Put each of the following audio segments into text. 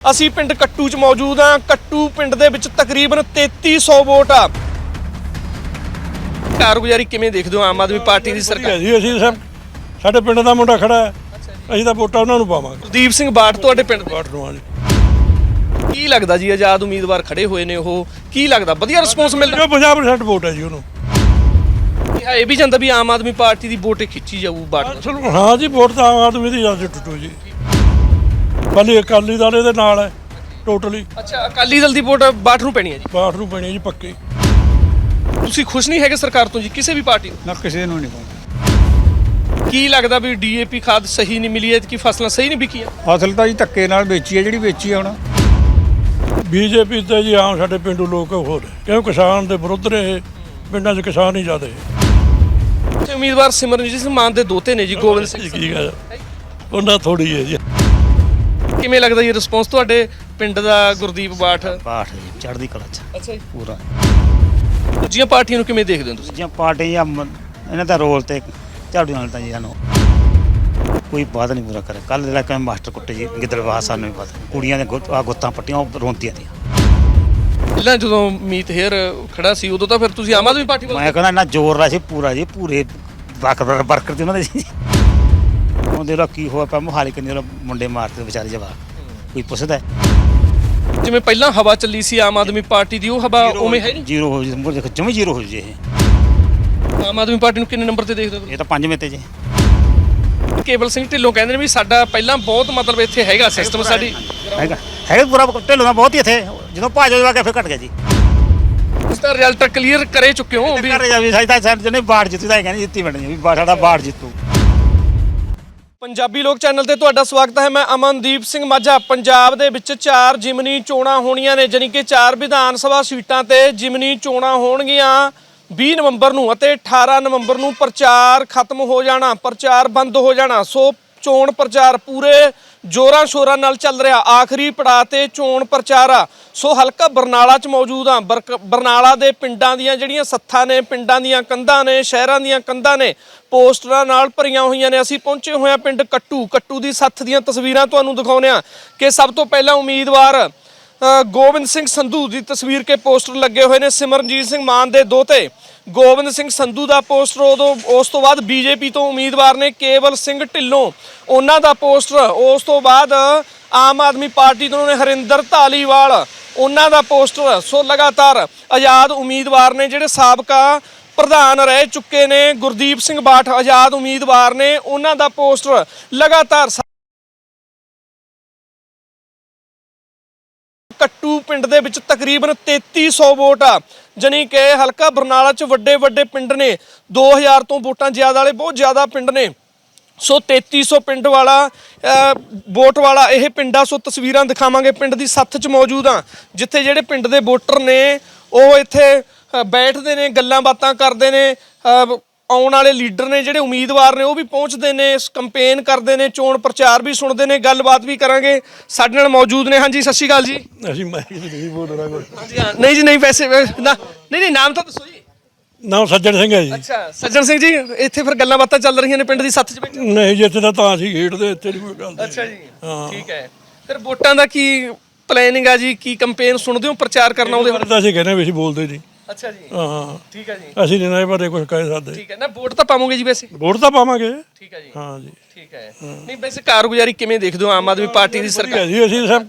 ਅਸੀਂ ਪਿੰਡ ਕੱਟੂ 'ਚ ਮੌਜੂਦ ਹਾਂ। ਕੱਟੂ ਪਿੰਡ ਦੇ ਵਿੱਚ ਤਕਰੀਬਨ 3300 ਵੋਟ ਆ। ਕਾਰਗੁਜ਼ਾਰੀ ਕਿਵੇਂ ਦੇਖਦੇ ਹੋ? ਆਮ ਆਦਮੀ ਪਾਰਟੀ ਦੀ ਸਰਕਾਰ? ਜੀ ਅਸੀਂ ਸਭ ਸਾਡੇ ਪਿੰਡ ਦਾ ਮੁੰਡਾ ਖੜਾ ਹੈ। ਅਸੀਂ ਤਾਂ ਵੋਟਾਂ ਉਹਨਾਂ ਨੂੰ ਪਾਵਾਂਗੇ। ਗੁਰਦੀਪ ਸਿੰਘ ਬਾਠ ਤੁਹਾਡੇ ਪਿੰਡ ਦੇ? ਵਾਟ ਜੀ ਕੀ ਲੱਗਦਾ ਜੀ ਆਜ਼ਾਦ ਉਮੀਦਵਾਰ ਖੜੇ ਹੋਏ ਨੇ ਉਹ? ਕੀ ਲੱਗਦਾ? ਵਧੀਆ ਰਿਸਪੌਂਸ ਮਿਲ ਰਿਹਾ? ਜੋ 50% ਵੋਟ ਹੈ ਜੀ ਉਹਨੂੰ। ਇਹ ਵੀ ਜਾਂਦਾ ਵੀ ਆਮ ਆਦਮੀ ਪਾਰਟੀ ਦੀ ਵੋਟ ਖਿੱਚੀ ਜਾਊ ਬਾਠ ਨੂੰ। ਚਲੋ ਹਾਂ ਜੀ ਵੋਟ ਤਾਂ ਆਮ ਆਦਮੀ ਦੀ ਅੱਜ ਟੁੱਟੂ ਜੀ। ਕੱਲੀ ਅਕਾਲੀ ਦਲ ਇਹਦੇ ਨਾਲ ਹੈ ਟੋਟਲੀ ਅੱਛਾ ਅਕਾਲੀ ਦਲ ਦੀ ਵੋਟ ਬਾਠ ਨੂੰ ਪੈਣੀ ਹੈ ਜੀ। ਬਾਠ ਨੂੰ ਪੈਣੀ ਹੈ ਜੀ ਪੱਕੀ। ਤੁਸੀਂ ਖੁਸ਼ ਨਹੀਂ ਹੈਗੇ ਸਰਕਾਰ ਤੋਂ ਜੀ ਕਿਸੇ ਵੀ ਪਾਰਟੀ ਨਾ ਕਿਸੇ ਨੂੰ ਨਹੀਂ ਕੀ ਲੱਗਦਾ ਵੀ ਡੀਏਪੀ ਖਾਦ ਸਹੀ ਨਹੀਂ ਮਿਲੀ ਹੈ ਕਿ ਫਸਲਾਂ ਸਹੀ ਨਹੀਂ ਵਿਕੀਆਂ? ਫਸਲ ਤਾਂ ਜੀ ਧੱਕੇ ਨਾਲ ਵੇਚੀ ਹੈ ਜਿਹੜੀ ਵੇਚੀ ਹੈ ਹੁਣ। ਬੀਜੇਪੀ ਤੇ ਜੀ ਆਮ ਸਾਡੇ ਪਿੰਡੂ ਲੋਕ ਹੋਰ ਹੈ। ਕਿਉਂ ਕਿਸਾਨ ਦੇ ਵਿਰੁੱਧ ਨੇ ਇਹ? ਪਿੰਡਾਂ 'ਚ ਕਿਸਾਨ ਹੀ ਜ਼ਿਆਦੇ ਤੇ ਉਮੀਦਵਾਰ ਸਿਮਰਨਜੀਤ ਸਿੰਘ ਮਾਨ ਦੇ ਦੋਤੇ ਨੇ ਜੀ ਗੋਬਿੰਦ ਸਿੰਘ ਕੀ ਹੈ ਉਹਨਾਂ ਥੋੜੀ ਹੈ ਜੀ। ਕਿਵੇਂ ਲੱਗਦਾ ਜੀ ਰਿਸਪੌਂਸ ਤੁਹਾਡੇ ਪਿੰਡ ਦਾ ਗੁਰਦੀਪ ਬਾਠ? ਪਾਠ ਜੀ ਚੜ੍ਹਦੀ ਕਲਾ ਚ। ਅੱਛਾ ਜੀ। ਪੂਰਾ। ਦੂਜੀਆਂ ਪਾਰਟੀਆਂ ਨੂੰ ਕਿਵੇਂ ਦੇਖਦੇ ਹੋ ਤੁਸੀਂ? ਦੂਜੀਆਂ ਪਾਰਟੀਆਂ ਮ- ਇਹਨਾਂ ਦਾ ਰੋਲ ਤੇ ਝਾੜੂ ਨਾਲ ਤਾਂ ਜੀ ਸਾਨੂੰ ਕੋਈ ਬਾਤ ਨਹੀਂ ਪੂਰਾ ਕਰੇ ਕੱਲ ਜਿਹੜਾ ਕਿ ਮਾਸਟਰ ਕੁੱਟੇ ਜੀ ਗਿੱਦੜਵਾਹ ਸਾਨੂੰ ਵੀ ਪਤਾ। ਕੁੜੀਆਂ ਦੇ ਗੁੱਤ- ਆਹ ਗੁੱਤਾਂ ਪੱਟੀਆਂ ਉਹ ਰੋਂਦੀਆਂ ਦੀਆਂ ਪਹਿਲਾਂ ਜਦੋਂ ਮੀਤ ਹੇਅਰ ਖੜਾ ਸੀ ਉਦੋਂ ਤਾਂ ਫਿਰ ਤੁਸੀਂ ਆਮ ਆਦਮੀ ਪਾਰਟੀ ਵੱਲ ਮੈਂ ਕਹਿੰਦਾ ਇਹਨਾਂ ਜ਼ੋਰ ਲਾ ਸੀ ਪੂਰਾ ਜੀ ਪੂਰੇ ਵਰਕਰ ਵਰਕਰ ਤੇ ਉਹਨਾਂ ਦੇ ਜੀ ਉਹਦੇ ਦਾ ਕੀ ਹੋਇਆ ਪਿਆ ਮੋਹਾਲੀ ਕਿੰਨੇ ਲੋਕ ਮੁੰਡੇ ਮਾਰਤੇ ਵਿਚਾਰੇ ਜਵਾਕ। ਕੋਈ ਪੁੱਛਦਾ ਹੈ? ਜਿਵੇਂ ਪਹਿਲਾਂ ਹਵਾ ਚੱਲੀ ਸੀ ਆਮ ਆਦਮੀ ਪਾਰਟੀ ਦੀ ਉਹ ਹਵਾ ਉਵੇਂ ਹੈ ਨਹੀਂ? ਜ਼ੀਰੋ ਹੋ ਜੀ ਮੁੜ ਕੇ ਜਮੀ ਜ਼ੀਰੋ ਹੋ ਜੀ ਇਹ। ਆਮ ਆਦਮੀ ਪਾਰਟੀ ਨੂੰ ਕਿੰਨੇ ਨੰਬਰ ਤੇ ਦੇਖਦੇ ਹੋ? ਇਹ ਤਾਂ ਪੰਜਵੇਂ ਤੇ ਜੀ। ਕੇਵਲ ਸਿੰਘ ਢਿੱਲੋਂ ਕਹਿੰਦੇ ਨੇ ਵੀ ਸਾਡਾ ਪਹਿਲਾਂ ਬਹੁਤ ਮਤਲਬ ਇੱਥੇ ਹੈਗਾ ਸਿਸਟਮ ਸਾਡੀ ਹੈਗਾ। ਹੈਗਾ ਪੂਰਾ ਢਿੱਲੋਂ ਦਾ ਬਹੁਤ ਹੀ ਇੱਥੇ ਜਦੋਂ ਭਾਜੋ ਜਵਾ ਕੇ ਫਿਰ ਘਟ ਗਿਆ ਜੀ। ਇਸ ਦਾ ਰਿਜ਼ਲਟ ਕਲੀਅਰ ਕਰੇ ਚੁੱਕੇ ਹੋ ਵੀ ਘਰੇ ਜਾ ਵੀ ਸਾਡਾ ਸਾਡੇ ਜਿਹਨੇ ਬਾੜ ਜਿੱਤੂ ਤਾਂ ਇਹ ਕਹਿੰਦੇ ਜਿੱਤੀ ਬਣਨੀ ਵੀ ਬਾ- ਸਾਡਾ ਬਾੜ ਜਿੱਤੂ। ਪੰਜਾਬੀ ਲੋਕ ਚੈਨਲ ਤੇ ਤੁਹਾਡਾ ਸਵਾਗਤ ਹੈ। ਮੈਂ ਅਮਨਦੀਪ ਸਿੰਘ ਮਾਝਾ। ਪੰਜਾਬ ਦੇ ਵਿੱਚ ਚਾਰ ਜਿਮਨੀ ਚੋਣਾਂ ਹੋਣੀਆਂ ਨੇ, ਜਾਣੀ ਕਿ ਚਾਰ ਵਿਧਾਨ ਸਭਾ ਸੀਟਾਂ ਤੇ ਜਿਮਨੀ ਚੋਣਾਂ ਹੋਣਗੀਆਂ 20 ਨਵੰਬਰ ਨੂੰ ਅਤੇ 18 ਨਵੰਬਰ ਨੂੰ ਪ੍ਰਚਾਰ ਖਤਮ ਹੋ ਜਾਣਾ, ਪ੍ਰਚਾਰ ਬੰਦ ਹੋ ਜਾਣਾ। ਸੋ ਚੋਣ ਪ੍ਰਚਾਰ ਪੂਰੇ ਜੋਰਾਂ ਸ਼ੋਰਾਂ ਨਾਲ ਚੱਲ ਰਿਹਾ ਆਖਰੀ ਪੜਾਅ ਤੇ ਚੋਣ ਪ੍ਰਚਾਰ ਆ। ਸੋ ਹਲਕਾ ਬਰਨਾਲਾ ਚ ਮੌਜੂਦ ਆ। ਬਰਕ- ਬਰਨਾਲਾ ਦੇ ਪਿੰਡਾਂ ਦੀਆਂ ਜਿਹੜੀਆਂ ਸੱਥਾਂ ਨੇ, ਪਿੰਡਾਂ ਦੀਆਂ ਕੰਧਾਂ ਨੇ, ਸ਼ਹਿਰਾਂ ਦੀਆਂ ਕੰਧਾਂ ਨੇ, ਪੋਸਟਰਾਂ ਨਾਲ ਭਰੀਆਂ ਹੋਈਆਂ ਨੇ। ਅਸੀਂ ਪਹੁੰਚੇ ਹੋਏ ਆ ਪਿੰਡ ਕੱਟੂ। ਕੱਟੂ ਦੀ ਸੱਥ ਦੀਆਂ ਤਸਵੀਰਾਂ ਤੁਹਾਨੂੰ ਦਿਖਾਉਂਦੇ ਆ ਕਿ ਸਭ ਤੋਂ ਪਹਿਲਾਂ ਉਮੀਦਵਾਰ ਗੋਬਿੰਦ ਸਿੰਘ ਸੰਧੂ ਦੀ ਤਸਵੀਰ ਕੇ ਪੋਸਟਰ ਲੱਗੇ ਹੋਏ ਨੇ। ਸਿਮਰਨਜੀਤ ਸਿੰਘ ਮਾਨ ਦੇ ਦੋਤੇ। ਗੋਬਿੰਦ ਸਿੰਘ ਸੰਧੂ ਦਾ ਪੋਸਟਰ ਉਦੋਂ, ਉਸ ਤੋਂ ਬਾਅਦ ਬੀਜੇਪੀ ਤੋਂ ਉਮੀਦਵਾਰ ਨੇ ਕੇਵਲ ਸਿੰਘ ਢਿੱਲੋਂ। ਉਹਨਾਂ ਦਾ ਪੋਸਟਰ, ਉਸ ਤੋਂ ਬਾਅਦ ਆਮ ਆਦਮੀ ਪਾਰਟੀ ਤੋਂ ਨੇ ਹਰਿੰਦਰ ਧਾਲੀਵਾਲ। ਉਹਨਾਂ ਦਾ ਪੋਸਟਰ, ਸੋ ਲਗਾਤਾਰ ਆਜ਼ਾਦ ਉਮੀਦਵਾਰ ਨੇ ਜਿਹੜੇ ਸਾਬਕਾ ਪ੍ਰਧਾਨ ਰਹਿ ਚੁੱਕੇ ਨੇ, ਗੁਰਦੀਪ ਸਿੰਘ ਬਾਠ ਆਜ਼ਾਦ ਉਮੀਦਵਾਰ ਨੇ, ਉਹਨਾਂ ਦਾ ਪੋਸਟਰ ਲਗਾਤਾਰ ਕੱਟੂ ਪਿੰਡ ਦੇ ਵਿੱਚ ਤਕਰੀਬਨ 3300 ਵੋਟ ਆ। ਜਾਣੀ ਕਿ ਹਲਕਾ ਬਰਨਾਲਾ ਚ ਵੱਡੇ ਵੱਡੇ ਪਿੰਡ ਨੇ। 2000 ਤੋਂ ਵੋਟਾਂ ਜ਼ਿਆਦਾ ਵਾਲੇ ਬਹੁਤ ਜ਼ਿਆਦਾ ਪਿੰਡ ਨੇ। ਸੋ 3300 ਪਿੰਡ ਵਾਲਾ ਅ, ਵੋਟ ਵਾਲਾ ਇਹ ਪਿੰਡਾ ਸੋ ਤਸਵੀਰਾਂ ਦਿਖਾਵਾਂਗੇ ਪਿੰਡ ਦੀ ਸੱਥ 'ਚ ਮੌਜੂਦ ਆ। ਜਿੱਥੇ ਜਿਹੜੇ ਪਿੰਡ ਦੇ ਵੋਟਰ ਨੇ ਉਹ ਇੱਥੇ ਬੈਠਦੇ ਨੇ ਗੱਲਾਂ ਬਾਤਾਂ ਕਰਦੇ ਨੇ। ਆਉਣ ਵਾਲੇ ਲੀਡਰ ਨੇ ਜਿਹੜੇ ਉਮੀਦਵਾਰ ਨੇ ਉਹ ਵੀ ਪਹੁੰਚਦੇ ਨੇ ਕੰਪੇਨ ਕਰਦੇ ਨੇ ਚੋਣ ਪ੍ਰਚਾਰ ਵੀ ਸੁਣਦੇ ਨੇ ਗੱਲਬਾਤ ਵੀ ਕਰਾਂਗੇ। ਸਾਡੇ ਨਾਲ ਮੌਜੂਦ ਨੇ। ਹਾਂਜੀ ਸਤਿ ਸ਼੍ਰੀ ਅਕਾਲ ਜੀ। ਅਸੀਂ ਮੈਂ ਨਹੀਂ ਬੋਲਣਾ ਕੋਈ। ਹਾਂਜੀ ਹਾਂ। ਨਹੀਂ ਜੀ ਨਹੀਂ ਵੈਸੇ ਨਾ ਨਹੀਂ ਨਹੀਂ ਨਾਮ ਤਾਂ ਦੱਸੋ ਜੀ। ਨਾਮ ਸੱਜਣ ਸਿੰਘ ਹੈ ਜੀ। ਅੱਛਾ ਸੱਜਣ ਸਿੰਘ ਜੀ ਇੱਥੇ ਫਿਰ ਗੱਲਾਂ ਬਾਤਾਂ ਚੱਲ ਰਹੀਆਂ ਨੇ ਪਿੰਡ ਦੀ ਸੱਥ 'ਚ ਬੈਠੇ। ਨਹੀਂ ਜਿੱਥੇ ਦਾ ਤਾਂ ਅਸੀਂ ਖੇਡਦੇ ਇੱਥੇ ਨਹੀਂ ਕੋਈ ਗੱਲ। ਅੱਛਾ ਜੀ ਹਾਂ। ਠੀਕ ਹੈ। ਫਿਰ ਵੋਟਾਂ ਦਾ ਕੀ ਪਲੈਨਿੰਗ ਆ ਜੀ? ਕੀ ਕੰਪੇਨ ਸੁਣਦੇ ਹੋ? ਪ੍ਰਚਾਰ ਕਰਨਾ ਉਹਦੇ ਪਰ ਤਾਂ ਅਸੀਂ ਕਹਿੰਦੇ ਵੀ ਅਸੀਂ ਬੋਲਦੇ ਨਹੀਂ। ਅੱਛਾ ਜੀ। ਹਾਂ। ਠੀਕ ਹੈ ਜੀ। ਅਸੀਂ ਨਹੀਂ ਨਾ ਇਹ ਬਾਰੇ ਕੁਝ ਕਹਿ ਸਕਦੇ। ਠੀਕ ਹੈ। ਨਾ ਵੋਟ ਤਾਂ ਪਾਵੋਗੇ ਜੀ ਵੈਸੇ। ਵੋਟ ਤਾਂ ਪਾਵਾਂਗੇ। ਠੀਕ ਹੈ ਜੀ। ਹਾਂ ਜੀ। ਠੀਕ ਹੈ। ਨਹੀਂ ਵੈਸੇ ਕਾਰਗੁਜ਼ਾਰੀ ਕਿਵੇਂ ਦੇਖਦੇ ਹੋ? ਆਮ ਆਦਮੀ ਪਾਰਟੀ ਦੀ ਸਰਕਾਰ ਜੀ ਅਸੀਂ ਸਭ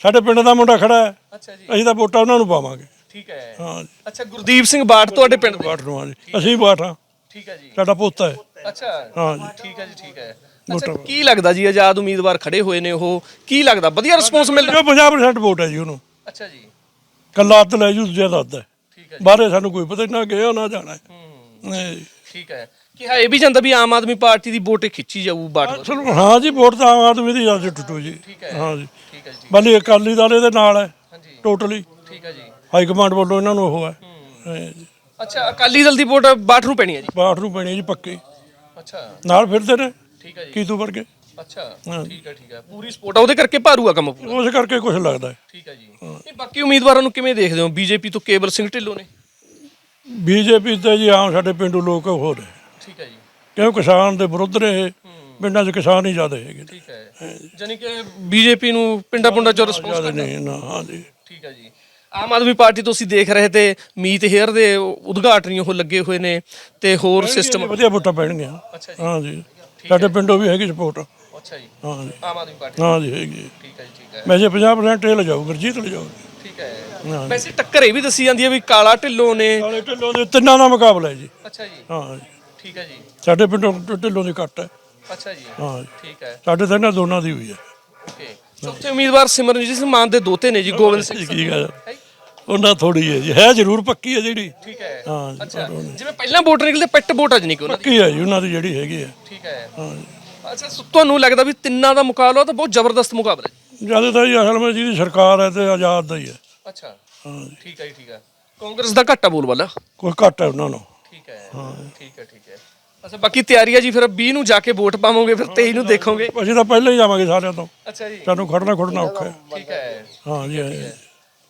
ਸਾਡੇ ਪਿੰਡ ਦਾ ਮੁੰਡਾ ਖੜਾ ਹੈ। ਅੱਛਾ ਜੀ। ਅਸੀਂ ਤਾਂ ਵੋਟਾਂ ਉਹਨਾਂ ਨੂੰ ਪਾਵਾਂਗੇ। ਠੀਕ ਹੈ। ਹਾਂ ਅੱਛਾ ਗੁਰਦੀਪ ਸਿੰਘ ਬਾਠ ਤੁਹਾਡੇ ਪਿੰਡ ਦੇ? ਬਾਠ ਨੂੰ ਹਾਂ ਜੀ। ਅਸੀਂ ਬਾਠ ਹਾਂ। ਠੀਕ ਹੈ ਜੀ। ਸਾਡਾ ਪੋਤਾ ਹੈ। ਅੱਛਾ। ਹਾਂ ਜੀ। ਠੀਕ ਹੈ ਜੀ ਠੀਕ ਹੈ। ਅੱਛਾ ਕੀ ਲੱਗਦਾ ਜੀ ਆਜ਼ਾਦ ਉਮੀਦਵਾਰ ਖੜੇ ਹੋਏ ਨੇ ਉਹ? ਕੀ ਲੱਗਦਾ? ਵਧੀਆ ਰਿਸਪੌਂਸ ਮਿਲ ਰਿਹਾ ਜੋ 50% ਵੋਟ ਹੈ ਜੀ ਉਹਨੂੰ। ਅੱਛਾ ਜੀ। ਕੱਲਾ ਅੱਧ ਲੈ ਜੂ ਦੂਜਾ ਅੱਧ ਹੈ। ਠੀਕ ਹੈ ਬਾਹਰੇ ਸਾਨੂੰ ਕੋਈ ਪਤਾ ਨਾ ਗਿਆ ਨਾ ਜਾਣਾ। ਹੈ। ਨਹੀਂ। ਠੀਕ ਹੈ। ਕਿਹਾ ਇਹ ਵੀ ਜਾਂਦਾ ਵੀ ਆਮ ਆਦਮੀ ਪਾਰਟੀ ਦੀ ਵੋਟ ਖਿੱਚੀ ਜਾਊ। ਚਲੋ ਹਾਂ ਜੀ ਵੋਟ ਤਾਂ ਆਮ ਆਦਮੀ ਦੀ ਅੱਜ ਟੁੱਟੂ ਜੀ। ਹਾਂ। ਜੀ। ਠੀਕ ਹੈ ਜੀ। ਬਾਲੀ ਅਕਾਲੀ ਦਲ ਇਹਦੇ ਨਾਲ ਹੈ ਹਾਂਜੀ। ਟੋਟਲੀ। ਠੀਕ ਹੈ ਜੀ। ਹਾਈ ਕਮਾਂਡ ਵੱਲੋਂ ਇਹਨਾਂ ਨੂੰ ਉਹ ਹੈ। ਹਾਂ। ਜੀ। ਅੱਛਾ ਅਕਾਲੀ ਦਲ ਦੀ ਵੋਟ ਬਾਠ ਨੂੰ ਪੈਣੀ ਹੈ ਜੀ? ਬਾਠ ਨੂੰ ਪੈਣੀ ਜੀ ਪੱਕੀ। ਅੱਛਾ। ਨਾਲ ਫਿਰਦੇ ਨੇ। ਠੀਕ ਹੈ ਜੀ। ਕੀਤੂ ਵਰਗੇ? ਅੱਛਾ ਹਾਂ। ਠੀਕ ਹੈ ਠੀਕ ਹੈ। ਪੂਰੀ ਸਪੋਰਟ ਆ ਉਹਦੇ ਕਰਕੇ ਭਾਰੂਗਾ ਕੰਮ ਪੂਰਾ। ਉਸ ਕਰਕੇ ਕੁਝ ਲੱਗਦਾ ਹੈ। ਠੀਕ ਹੈ ਜੀ। ਇਹ ਬਾਕੀ ਉਮੀਦਵਾਰਾਂ ਨੂੰ ਕਿਵੇਂ ਦੇਖਦੇ ਹੋ? ਬੀਜੇਪੀ ਤੋਂ ਕੇਵਲ ਸਿੰਘ ਢਿੱਲੋਂ ਨੇ? ਬੀਜੇਪੀ ਤੇ ਜੀ ਆਮ ਸਾਡੇ ਪਿੰਡੂ ਲੋਕ ਹੋਰ ਹੈ। ਠੀਕ ਹੈ ਜੀ। ਕਿਉਂ ਕਿਸਾਨ ਦੇ ਵਿਰੁੱਧ ਨੇ ਇਹ ਪਿੰਡਾਂ 'ਚ ਕਿਸਾਨ ਹੀ ਜ਼ਿਆਦਾ ਹੈਗੇ ਠੀਕ ਹੈ। ਜਾਨੀ ਕਿ ਬੀਜੇਪੀ ਨੂੰ ਪਿੰਡਾ ਪੁੰਡਾ ਚੋਂ ਰਿਸਪੌਂਸ ਨਹੀਂ ਨਾ ਹਾਂਜੀ ਠੀਕ ਹੈ ਜੀ। ਆਮ ਆਦਮੀ ਪਾਰਟੀ ਤੁਸੀਂ ਦੇਖ ਰਹੇ ਤੇ ਮੀਤ ਹੇਅਰ ਦੇ ਉਦਘਾਟਨੀ ਉਹ ਲੱਗੇ ਹੋਏ ਨੇ ਤੇ ਹੋਰ ਸਿਸਟਮ ਵਧੀਆ ਵੋਟਾਂ ਪੈਣਗੀਆਂ। ਅੱਛਾ ਜੀ। ਹਾਂਜੀ ਸਾਡੇ ਪਿੰਡੋਂ ਵੀ ਹੈਗੀ ਸਪੋਰਟ ਅੱਛਾ ਜੀ। ਹਾਂਜੀ ਆਮ ਆਦਮੀ ਪਾਰਟੀ ਹਾਂਜੀ ਹੈਗੀ ਠੀਕ ਹੈ ਜੀ ਠੀਕ ਹੈ। ਵੈਸੇ 50% ਇਹ ਲਿਜਾਓ ਗੁਰਜੀਤ ਲਿਜਾਓ ਠੀਕ ਹੈ। ਵੈਸੇ ਟੱਕਰ ਇਹ ਵੀ ਦੱਸੀ ਜਾਂਦੀ ਹੈ ਵੀ ਕਾਲਾ ਢਿੱਲੋਂ ਨੇ। ਕਾਲੇ ਢਿੱਲੋਂ ਦੇ ਤਿੰਨਾਂ ਦਾ ਮੁਕਾਬਲਾ ਹੈ ਜੀ। ਅੱਛਾ ਜੀ। ਹਾਂ ਠੀਕ ਹੈ ਜੀ। ਸਾਡੇ ਪਿੰਡੋਂ ਢਿੱਲੋਂ ਦੀ ਘੱਟ ਹੈ। ਅੱਛਾ ਜੀ। ਹਾਂ ਠੀਕ ਹੈ। ਸਾਡੇ ਤਾਂ ਇਹਨਾਂ ਦੋਨਾਂ ਦੀ ਹੋਈ ਹੈ। ਓਕੇ। ਚੌਥੇ ਉਮੀਦਵਾਰ ਸਿਮਰਨਜੀਤ ਸਿੰਘ ਮਾਨ ਦੇ ਦੋਤੇ ਨੇ ਜੀ ਗੋਬਿੰਦ ਸਿੰਘ ਕੀ ਗੱਲ ਉਹਨਾਂ ਥੋੜੀ ਹੈ ਜੀ। ਹੈ ਜ਼ਰੂਰ ਪੱਕੀ ਹੈ ਜਿਹੜੀ। ਠੀਕ ਹੈ। ਹਾਂ ਜੀ, ਅੱਛਾ। ਜਿਵੇਂ ਪਹਿਲਾਂ ਵੋਟ ਨਿਕਲਦੇ ਪਿੱਟ ਵੋਟ ਆ ਜਣੀ ਕਿ ਉਹਨਾਂ ਦੀ ਪੱਕੀ ਹੈ ਜੀ ਉਹਨਾਂ ਦੀ ਜਿਹੜੀ ਹੈਗੀ ਹੈ। ਠੀਕ ਹੈ। ਹਾਂ ਜੀ। ਅੱਛਾ ਸੋ ਤੁਹਾਨੂੰ ਲੱਗਦਾ ਵੀ ਤਿੰਨਾਂ ਦਾ ਮੁਕਾਬਲਾ ਤਾਂ ਬਹੁਤ ਜ਼ਬਰਦਸਤ ਮੁਕਾਬਲਾ ਹੈ? ਜ਼ਿਆਦਾ ਤਾਂ ਜੀ ਅਸਲ ਵਿੱਚ ਜਿਹਦੀ ਸਰਕਾਰ ਹੈ ਤੇ ਆਜ਼ਾਦ ਦਾ ਹੀ ਹੈ। ਅੱਛਾ। ਹਾਂ ਜੀ। ਠੀਕ ਹੈ ਜੀ ਠੀਕ ਹੈ। ਕਾਂਗਰਸ ਦਾ ਘੱਟਾ ਬੋਲ ਵਾਲਾ ਕੋਈ ਘੱਟ ਹੈ ਉਹਨਾਂ ਨੂੰ। ਠੀਕ ਹੈ ਠੀਕ ਹੈ ਠੀਕ ਹੈ। ਅੱਛਾ ਬਾਕੀ ਤਿਆਰੀ ਹੈ ਜੀ ਫਿਰ 20 ਨੂੰ ਜਾ ਕੇ ਵੋਟ ਪਾਵੋਗੇ ਫਿਰ 23 ਨੂੰ ਦੇਖੋਗੇ? ਅਸੀਂ ਤਾਂ ਪਹਿਲਾਂ ਹੀ ਜਾਵਾਂਗੇ ਸਾਰਿਆਂ ਤੋਂ। ਅੱਛਾ ਜੀ। ਸਾਨੂੰ ਖੜਨਾ ਖੁੜਨਾ ਔਖਾ ਹੈ। ਠੀਕ ਹੈ। ਹਾਂ ਜੀ ਹਾਂ ਜੀ।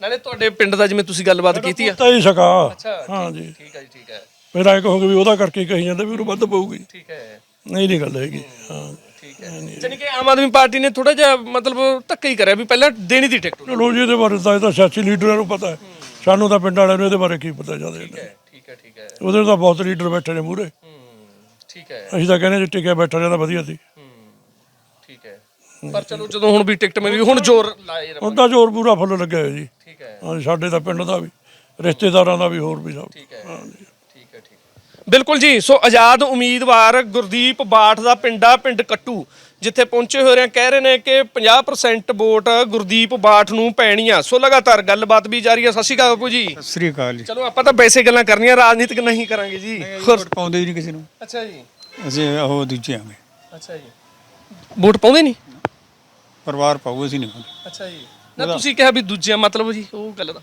ਨਾਲੇ ਤੁਹਾਡੇ ਪਿੰਡ ਦਾ ਜਿਵੇਂ ਤੁਸੀਂ ਗੱਲਬਾਤ ਕੀਤੀ ਆ ਤਾਂ ਹੀ ਸਕਾ। ਅੱਛਾ ਹਾਂ ਜੀ। ਠੀਕ ਹੈ ਜੀ ਠੀਕ ਹੈ। ਫਿਰ ਐ ਕਹੋਗੇ ਵੀ ਉਹਦਾ ਕਰਕੇ ਹੀ ਕਹੀ ਜਾਂਦੇ ਵੀ ਉਹਨੂੰ ਵੱਧ ਪਊਗੀ। ਠੀਕ ਹੈ। ਨਹੀਂ ਨਹੀਂ ਗੱਲ ਹੈਗੀ। ਹਾਂ। ਠੀਕ ਹੈ। ਕਿ ਆਮ ਆਦਮੀ ਪਾਰਟੀ ਨੇ ਥੋੜਾ ਜਿਹਾ ਮਤਲਬ ਧੱਕਾ ਹੀ ਕਰਿਆ ਵੀ ਪਹਿਲਾਂ ਦੇਣੀ ਦੀ ਟਿਕਟ। ਚਲੋ ਜੀ ਇਹਦੇ ਬਾਰੇ ਤਾਂ ਇਹ ਤਾਂ ਸਿਆਸੀ ਲੀਡਰਾਂ ਨੂੰ ਪਤਾ ਹੈ। ਸਾਨੂੰ ਤਾਂ ਪਿੰਡ ਵਾਲਿਆਂ ਨੂੰ ਇਹਦੇ ਬਾਰੇ ਕੀ ਪਤਾ ਜ਼ਿਆਦਾ ਠੀਕ ਹੈ ਠੀਕ ਹੈ ਠੀਕ ਹੈ। ਉਹਦੇ ਤਾਂ ਬਹੁਤ ਲੀਡਰ ਬੈਠੇ ਨੇ ਮੂਰੇ ਹੂੰ ਠੀਕ ਹੈ। ਅਸੀਂ ਤਾਂ ਕਹਿੰਦੇ ਜੀ ਟਿਕਿਆ ਬੈਠਾ ਜਾਂਦਾ ਵਧੀਆ ਸੀ। ਹੂੰ ਠੀਕ ਹੈ। ਪਰ ਚਲੋ ਜਦੋਂ ਹੁਣ ਵੀ ਟਿਕਟ ਮਿਲ ਹੁਣ ਜ਼ੋਰ ਲਾਏ ਹੁਣ ਤਾਂ ਜ਼ੋਰ ਪੂਰਾ ਫੁੱਲ ਲੱਗਿਆ ਹੋਇਆ ਜੀ। ਠੀਕ ਹੈ। ਸਾਡੇ ਤਾਂ ਪਿੰਡ ਦਾ ਵੀ ਰਿਸ਼ਤੇਦਾਰਾਂ ਦਾ ਵੀ ਹੋਰ ਵੀ ਸਭ। ਹੈ। ਠੀਕ ਹੈ। ਬਿਲਕੁਲ ਜੀ ਸੋ ਆਜ਼ਾਦ ਉਮੀਦਵਾਰ ਗੁਰਦੀਪ ਬਾਠ ਦਾ ਪਿੰਡਾ ਪਿੰਡ ਕੱਟੂ ਜਿੱਥੇ ਪਹੁੰਚੇ ਹੋਏ ਰਹੇ ਕਹਿ ਰਹੇ ਨੇ ਕਿ 50% ਵੋਟ ਗੁਰਦੀਪ ਬਾਠ ਨੂੰ ਪੈਣੀਆਂ ਸੋ ਲਗਾਤਾਰ ਗੱਲਬਾਤ ਵੀ ਜਾਰੀ ਹੈ ਸਤਿ ਸ਼੍ਰੀ ਅਕਾਲ ਬਾਪੂ ਜੀ। ਸਤਿ ਸ੍ਰੀ ਅਕਾਲ ਜੀ। ਚਲੋ ਆਪਾਂ ਤਾਂ ਵੈਸੇ ਗੱਲਾਂ ਕਰਨੀਆਂ ਰਾਜਨੀਤਿਕ ਨਹੀਂ ਕਰਾਂਗੇ ਜੀ। ਵੋਟ ਪਾਉਂਦੇ ਹੀ ਨਹੀਂ ਕਿਸੇ ਨੂੰ। ਅੱਛਾ ਜੀ। ਅਸੀਂ ਉਹ ਦੂਜੇ ਆਂਗੇ। ਅੱਛਾ ਜੀ। ਵੋਟ ਪਾਉਂਦੇ ਨਹੀਂ? ਪਰਿਵਾਰ ਪਾਉ ਅਸੀਂ ਨਹੀਂ ਪਾਉਂਦੇ। ਅੱਛਾ ਜੀ। ਨਾ ਤੁਸੀਂ ਕਿਹਾ ਵੀ ਦੂਜਿਆਂ ਮਤਲਬ ਜੀ ਉਹ ਗੱਲ ਦਾ।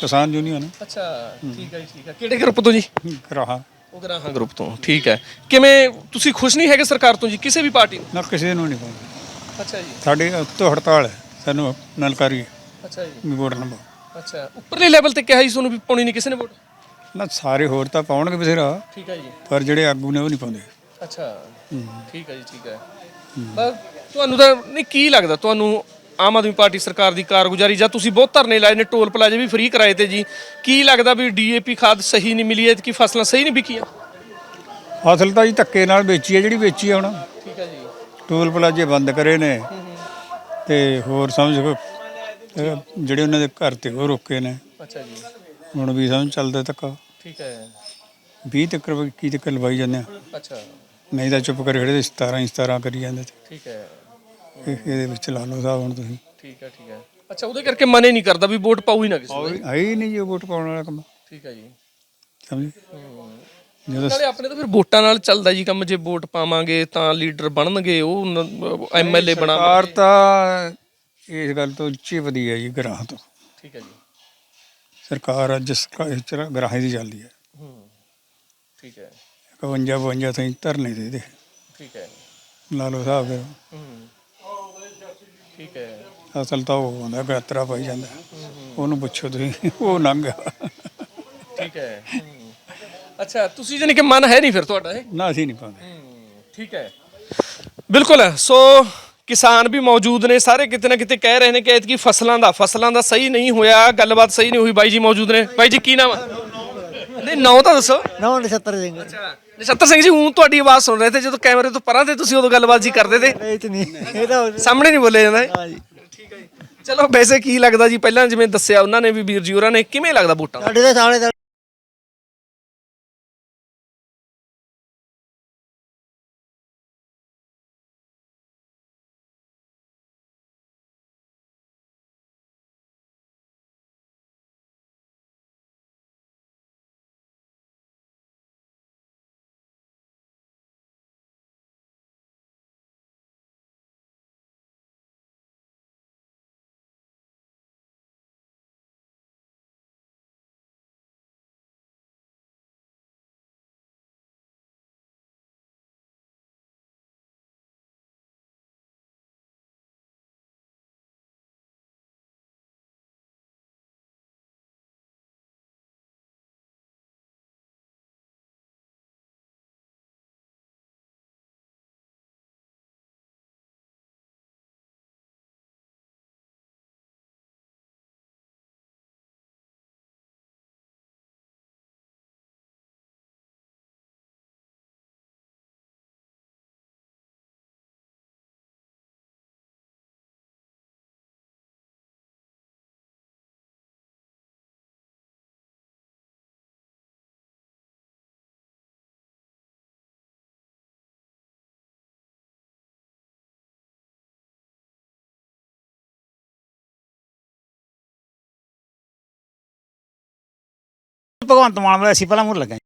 ਕਿਸਾਨ ਯੂਨੀਅਨ ਅੱਛਾ ਠੀਕ ਹੈ ਠੀਕ ਹੈ ਕਿਹੜੇ ਗਰੁੱਪ ਤੋਂ ਜੀ? ਕਰਾਹਾ ਉਹ ਗਰਾਹਾਂ ਗਰੁੱਪ ਤੋਂ। ਠੀਕ ਹੈ। ਕਿਵੇਂ ਤੁਸੀਂ ਖੁਸ਼ ਨਹੀਂ ਹੈਗੇ ਸਰਕਾਰ ਤੋਂ ਜੀ? ਕਿਸੇ ਵੀ ਪਾਰਟੀ ਨੂੰ? ਨਾ ਕਿਸੇ ਨੂੰ ਨਹੀਂ ਪਾਉਂਦੇ ਅੱਛਾ ਜੀ। ਸਾਡੇ ਉੱਤੋਂ ਹੜਤਾਲ ਹੈ। ਸਾਨੂੰ ਨਲਕਾਰੀ ਅੱਛਾ ਜੀ। ਵੋਟ ਨਾ ਪਾਓ। ਅੱਛਾ। ਉੱਪਰਲੇ ਲੈਵਲ ਤੇ ਕਿਹਾ ਜੀ ਤੁਹਾਨੂੰ ਵੀ ਪਾਉਣੀ ਨਹੀਂ ਕਿਸੇ ਨੇ ਵੋਟ? ਨਾ ਸਾਰੇ ਹੋਰ ਤਾਂ ਪਾਉਣਗੇ ਬਥੇਰਾ। ਠੀਕ ਹੈ ਜੀ। ਪਰ ਜਿਹੜੇ ਆਗੂ ਨੇ ਉਹ ਨਹੀਂ ਪਾਉਂਦੇ। ਅੱਛਾ। ਠੀਕ ਹੈ ਜੀ ਠੀਕ ਹੈ। ਬਸ ਤੁਹਾਨੂੰ ਤਾਂ ਨਹੀਂ ਕੀ ਲੱਗਦਾ? ਤੁਹਾਨੂੰ ਆਮ ਆਦਮੀ ਪਾਰਟੀ ਸਰਕਾਰ ਦੀ ਕਾਰਗੁਜ਼ਾਰੀ ਜਾਂ ਤੁਸੀਂ ਬਹੁਤ ਧਰਨੇ ਲਾਏ ਨੇ ਟੋਲ ਪਲਾਜ਼ੇ ਵੀ ਫ੍ਰੀ ਕਰਾਏ ਤੇ ਜੀ। ਕੀ ਲੱਗਦਾ ਵੀ ਡੀਏਪੀ ਖਾਦ ਸਹੀ ਨਹੀਂ ਮਿਲੀ ਹੈ ਕਿ ਫਸਲਾਂ ਸਹੀ ਨਹੀਂ ਵਿਕੀਆਂ? ਅਸਲ ਤਾਂ ਜੀ ਧੱਕੇ ਨਾਲ ਵੇਚੀ ਹੈ ਜਿਹੜੀ ਵੇਚੀ ਹੈ ਹੁਣ। ਠੀਕ ਹੈ ਜੀ। ਟੋਲ ਪਲਾਜੇ ਬੰਦ ਕਰੇ ਨੇ। ਤੇ ਹੋਰ ਸਮਝ ਅਹ ਜਿਹੜੇ ਉਹਨਾਂ ਦੇ ਘਰ ਤੇ ਉਹ ਰੋਕੇ ਨੇ। ਅੱਛਾ ਜੀ। ਹੁਣ ਵੀ ਸਮਝ ਚੱਲਦਾ ਧੱਕਾ। ਠੀਕ ਹੈ। 20 ਤੱਕ ਕੀ ਤੱਕ ਲਵਾਈ ਜਾਂਦੇ ਆ। ਅੱਛਾ। ਨਹੀਂ ਤਾਂ ਚੁੱਪ ਕਰ ਖੜੇ 17 ਹੀ 17 ਕਰੀ ਜਾਂਦੇ ਤੇ। ਠੀਕ ਹੈ। ਇਹ- ਇਹਦੇ ਵਿੱਚ ਲਾ ਲਓ ਸਾਹਿਬ ਹੁਣ ਤੁਸੀਂ। ਠੀਕ ਹੈ ਠੀਕ ਹੈ। ਅੱਛਾ ਉਹਦੇ ਕਰਕੇ ਮਨ ਹੀ ਨਹੀਂ ਕਰਦਾ ਵੀ ਵੋਟ ਪਾਉ ਹੀ ਨਾ ਕਿਸੇ ਨੂੰ ਹੈ ਹੀ ਨਹੀਂ ਜੀ ਵੋਟ ਪਾਉਣ ਵਾਲਾ ਕੰਮ। ਠੀਕ ਹੈ ਜੀ। ਸਮਝੇ? ਜਦੋਂ ਨਾਲੇ ਆਪਣੇ ਤਾਂ ਫਿਰ ਵੋਟਾਂ ਨਾਲ ਚੱਲਦਾ ਜੀ ਕੰਮ ਜੇ ਵੋਟ ਪਾਵਾਂਗੇ ਤਾਂ ਲੀਡਰ ਬਣਨਗੇ ਉਹ ਐਮਐਲਏ ਬਣਾ ਸਰਕਾਰ ਤਾਂ ਇਸ ਗੱਲ ਤੋਂ ਉੱਚੀ ਵਧੀ ਹੈ ਜੀ ਗ੍ਰਾਹ ਤੋਂ। ਠੀਕ ਹੈ ਜੀ। ਸਰਕਾਰ ਅੱਜ ਸਰਕਾਰ ਗ੍ਰਾਹ ਦੀ ਚੱਲਦੀ ਹੈ। ਹੂੰ। ਠੀਕ ਹੈ। 51 52 ਤਾਈਂ ਧਰਨੇ ਦੇ ਦੇ। ਠੀਕ ਹੈ। ਲਾ ਲਓ ਸਾਹਿਬ ਹੂੰ। ਠੀਕ ਹੈ ਅਸਲ ਤਾਂ ਉਹ ਹੁੰਦਾ ਗਾਤਰਾ ਪਾਈ ਜਾਂਦਾ ਉਹਨੂੰ ਪੁੱਛੋ ਤੁਸੀਂ ਉਹ ਲੰਘ ਗਿਆ ਠੀਕ ਹੈ ਹੂੰ। ਅੱਛਾ ਤੁਸੀਂ ਜਾਨੀ ਕਿ ਮਨ ਹੈ ਨਹੀਂ ਫਿਰ ਤੁਹਾਡਾ ਇਹ ਨਾ ਅਸੀਂ ਨਹੀਂ ਪਾਉਂਦੇ ਠੀਕ ਹੈ ਬਿਲਕੁਲ ਸੋ ਕਿਸਾਨ ਵੀ ਮੌਜੂਦ ਨੇ ਸਾਰੇ ਕਿਤੇ ਨਾ ਕਿਤੇ ਕਹਿ ਰਹੇ ਨੇ ਕਿ ਐਤਕੀ ਫਸਲਾਂ ਦਾ ਫਸਲਾਂ ਦਾ ਸਹੀ ਨਹੀਂ ਹੋਇਆ ਗੱਲਬਾਤ ਸਹੀ ਨਹੀਂ ਹੋਈ ਬਾਈ ਜੀ ਮੌਜੂਦ ਨੇ ਬਾਈ ਜੀ ਕੀ ਨਾਮ ਨਹੀਂ ਨਾਂ ਤਾਂ ਦੱਸੋ ਨੌਂ ਨਛੱਤਰ ਸਿੰਘ ਅੱਛਾ ਨਛੱਤਰ ਸਿੰਘ ਜੀ ਹੁਣ ਤੁਹਾਡੀ ਆਵਾਜ਼ ਸੁਣ ਰਹੇ ਤੇ ਜਦੋਂ ਕੈਮਰੇ ਤੋਂ ਪਰਾਂ ਤੇ ਤੁਸੀਂ ਉਦੋਂ ਗੱਲਬਾਤ ਜੀ ਕਰਦੇ ਤੇ ਇਹ ਤੇ ਨਹੀਂ ਇਹ ਤਾਂ ਸਾਹਮਣੇ ਨਹੀਂ ਬੋਲਿਆ ਜਾਂਦਾ। ਹਾਂ ਜੀ ਠੀਕ ਹੈ ਜੀ ਚਲੋ ਵੈਸੇ ਕੀ ਲੱਗਦਾ ਜੀ ਪਹਿਲਾਂ ਜਿਵੇਂ ਦੱਸਿਆ ਉਹਨਾਂ ਨੇ ਵੀ ਵੀਰ ਜੀ ਹੋਰਾਂ ਨੇ ਕਿਵੇਂ ਲੱਗਦਾ ਵੋਟਾਂ ਦਾ? ਸਾਡੇ ਦੇ ਸਾਲੇ ਦਾ ਭਗਵੰਤ ਮਾਨ ਵਾਲੇ ਅਸੀਂ ਪਹਿਲਾਂ ਮੁਰ ਲੱਗਾ